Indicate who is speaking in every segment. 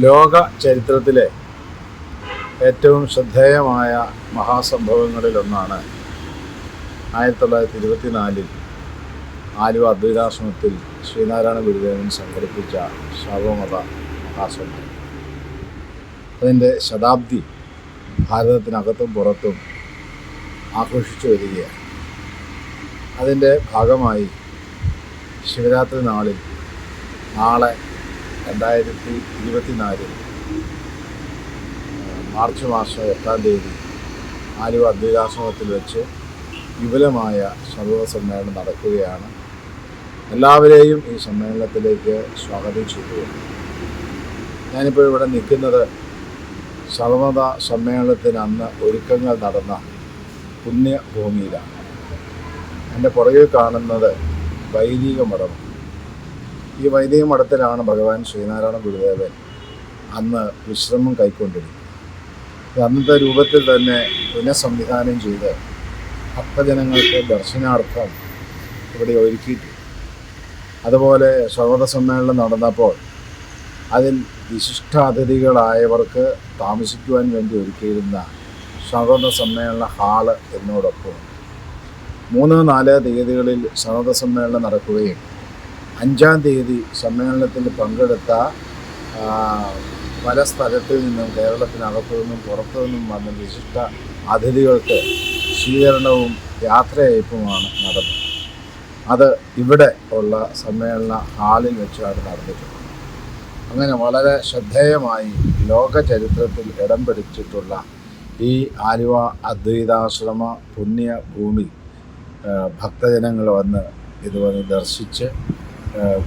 Speaker 1: ലോക ചരിത്രത്തിലെ ഏറ്റവും ശ്രദ്ധേയമായ മഹാസംഭവങ്ങളിലൊന്നാണ് ആയിരത്തി തൊള്ളായിരത്തി ഇരുപത്തിനാലിൽ ആലുവ അദ്വൈതാശ്രമത്തിൽ ശ്രീനാരായണ ഗുരുദേവൻ സംഘടിപ്പിച്ച സർവമത മഹാസംഭവം. അതിന്റെ ശതാബ്ദി ഭാരതത്തിനകത്തും പുറത്തും ആഘോഷിച്ചു വരികയാണ്. അതിന്റെ ഭാഗമായി ശിവരാത്രി നാളിൽ നാളെ രണ്ടായിരത്തി ഇരുപത്തിനാല് മാർച്ച് മാസം എട്ടാം തീയതി ആലുവ അദ്വൈതാശ്രമത്തിൽ വെച്ച് വിപുലമായ സർവ സമ്മേളനം നടക്കുകയാണ്. എല്ലാവരെയും ഈ സമ്മേളനത്തിലേക്ക് സ്വാഗതം ചെയ്യുകയാണ്. ഞാനിപ്പോൾ ഇവിടെ നിൽക്കുന്നത് സർവമത സമ്മേളനത്തിന് അന്ന് ഒരുക്കങ്ങൾ നടന്ന പുണ്യഭൂമിയിലാണ്. എന്റെ പുറകിൽ കാണുന്നത് വൈദിക മഠം ഈ വൈദിക മഠത്തിലാണ് ഭഗവാൻ ശ്രീനാരായണ ഗുരുദേവൻ അന്ന് വിശ്രമം കൈക്കൊണ്ടിരുന്നത്. അന്നത്തെ രൂപത്തിൽ തന്നെ പുനഃസംവിധാനം ചെയ്ത് ഭക്തജനങ്ങൾക്ക് ദർശനാർത്ഥം ഇവിടെ ഒരുക്കിയിട്ടു അതുപോലെ സർവത സമ്മേളനം നടന്നപ്പോൾ അതിൽ വിശിഷ്ടാതിഥികളായവർക്ക് താമസിക്കുവാൻ വേണ്ടി ഒരുക്കിയിരുന്ന സർവത സമ്മേളന ഹാൾ എന്നോടൊപ്പം മൂന്ന് നാല് തീയതികളിൽ സർവത സമ്മേളനം നടക്കുകയും അഞ്ചാം തീയതി സമ്മേളനത്തിൽ പങ്കെടുത്ത പല സ്ഥലത്തിൽ നിന്നും കേരളത്തിനകത്തു നിന്നും പുറത്തു നിന്നും വന്ന വിശിഷ്ട അതിഥികൾക്ക് സ്വീകരണവും യാത്രയയപ്പുമാണ് നടന്നത്. അത് ഇവിടെ ഉള്ള സമ്മേളന ഹാളിൽ വെച്ചാണ് നടന്നിട്ടുള്ളത്. അങ്ങനെ വളരെ ശ്രദ്ധേയമായി ലോക ചരിത്രത്തിൽ ഇടം പിടിച്ചിട്ടുള്ള ഈ ആലുവ അദ്വൈതാശ്രമ പുണ്യഭൂമി ഭക്തജനങ്ങൾ വന്ന് ഇതുവന്ന് ദർശിച്ച്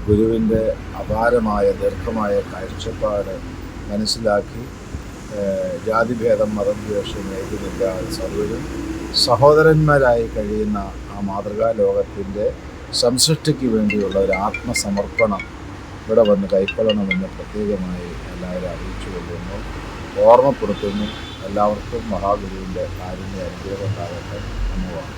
Speaker 1: ഗുരുവിന്റെ അപാരമായ ദീർഘമായ കാഴ്ചപ്പാട് മനസ്സിലാക്കി ജാതിഭേദം മതദ്വേഷം ഏതുമില്ലാതെ സർവരും സഹോദരന്മാരായി കഴിയുന്ന ആ മാതൃകാ ലോകത്തിന്റെ സംസൃഷ്ടിക്ക് വേണ്ടിയുള്ള ഒരു ആത്മസമർപ്പണം ഇവിടെ വന്ന് കൈക്കൊള്ളണമെന്ന് പ്രത്യേകമായി എല്ലാവരും അറിയിച്ചു കൊള്ളുന്നു. ഓർമ്മപ്പെടുത്തുന്നു. എല്ലാവർക്കും മഹാഗുരുവിന്റെ കാരുണ്യ അനുഗ്രഹം ഉണ്ടാകട്ടെ. എന്നുമാണ്